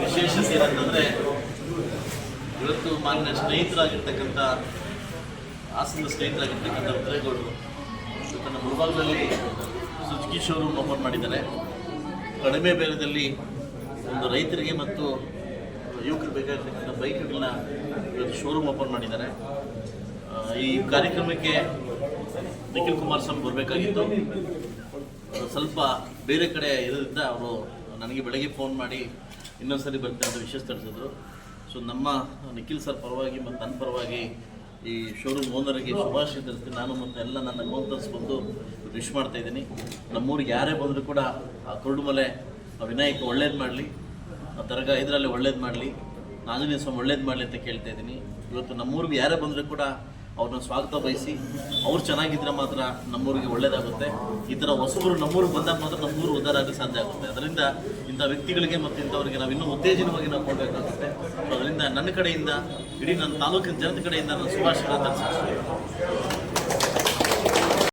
ವಿಶೇಷತೆ ಏನಂತಂದರೆ, ಇವತ್ತು ಮಾನ್ಯ ಸ್ನೇಹಿತರಾಗಿರ್ತಕ್ಕಂಥ ಹಾಸನದ ಸ್ನೇಹಿತರಾಗಿರ್ತಕ್ಕಂಥ ಇವತ್ತು ನಮ್ಮ ಮುಳಬಾಗದಲ್ಲಿ ಸುಜುಕಿ ಶೋರೂಮ್ ಓಪನ್ ಮಾಡಿದ್ದಾರೆ. ಕಡಿಮೆ ಬೆಲೆಯಲ್ಲಿ ಒಂದು ರೈತರಿಗೆ ಮತ್ತು ಯುವಕರು ಬೇಕಾಗಿರ್ತಕ್ಕಂಥ ಬೈಕ್ಗಳನ್ನ ಇವತ್ತು ಶೋರೂಮ್ ಓಪನ್ ಮಾಡಿದ್ದಾರೆ. ಈ ಕಾರ್ಯಕ್ರಮಕ್ಕೆ ನಿಖಿಲ್ ಕುಮಾರಸ್ವಾಮಿ ಬರಬೇಕಾಗಿತ್ತು. ಸ್ವಲ್ಪ ಬೇರೆ ಕಡೆ ಇರೋದ್ರಿಂದ ಅವರು ನನಗೆ ಬೆಳಗ್ಗೆ ಫೋನ್ ಮಾಡಿ ಇನ್ನೊಂದ್ಸರಿ ಬರ್ತಾರೆ ಅಂತ ವಿಶೇಷ ತಿಳಿಸಿದ್ರು ಸೊ ನಮ್ಮ ನಿಖಿಲ್ ಸರ್ ಪರವಾಗಿ ಮತ್ತು ನನ್ನ ಪರವಾಗಿ ಈ ಶೋರೂಮ್ ಓನರಿಗೆ ಶುಭಾಶಯ ತಿಳಿಸ್ತೀನಿ. ನಾನು ಮತ್ತು ಎಲ್ಲ ನನ್ನ ಅಕೌಂಟರ್ಸ್ ಬಂದು ವಿಶ್ ಮಾಡ್ತಾ ಇದ್ದೀನಿ. ನಮ್ಮೂರಿಗೆ ಯಾರೇ ಬಂದರೂ ಕೂಡ ಆ ಕುರುಡುಮಲೆ ಆ ವಿನಾಯಕ ಒಳ್ಳೇದು ಮಾಡಲಿ, ಆ ದರ್ಗಾ ಇದರಲ್ಲಿ ಒಳ್ಳೇದು ಮಾಡಲಿ, ಆಂಜನೇಯ ಸ್ವಾಮಿ ಒಳ್ಳೇದು ಮಾಡಲಿ ಅಂತ ಕೇಳ್ತಾ ಇದ್ದೀನಿ. ಇವತ್ತು ನಮ್ಮೂರಿಗೆ ಯಾರೇ ಬಂದರೂ ಕೂಡ ಅವ್ರನ್ನ ಸ್ವಾಗತ ಬಯಸಿ, ಅವ್ರು ಚೆನ್ನಾಗಿದ್ರೆ ಮಾತ್ರ ನಮ್ಮೂರಿಗೆ ಒಳ್ಳೇದಾಗುತ್ತೆ. ಈ ಥರ ಹೊಸಬರು ನಮ್ಮೂರಿಗೆ ಬಂದಾಗ ಮಾತ್ರ ನಮ್ಮೂರು ಉದ್ಧಾರ ಆಗಕ್ಕೆ ಸಾಧ್ಯ ಆಗುತ್ತೆ. ಅದರಿಂದ ಇಂಥ ವ್ಯಕ್ತಿಗಳಿಗೆ ಮತ್ತು ಇಂಥವ್ರಿಗೆ ನಾವು ಇನ್ನೂ ಉತ್ತೇಜನವಾಗಿ ನಾವು ಕೊಡಬೇಕಾಗುತ್ತೆ. ಅದರಿಂದ ನನ್ನ ಕಡೆಯಿಂದ, ಇಡೀ ನನ್ನ ತಾಲೂಕಿನ ಜನತೆ ಕಡೆಯಿಂದ ನಾನು ಶುಭಾಶಯ ತಿಳಿಸ್ತೀನಿ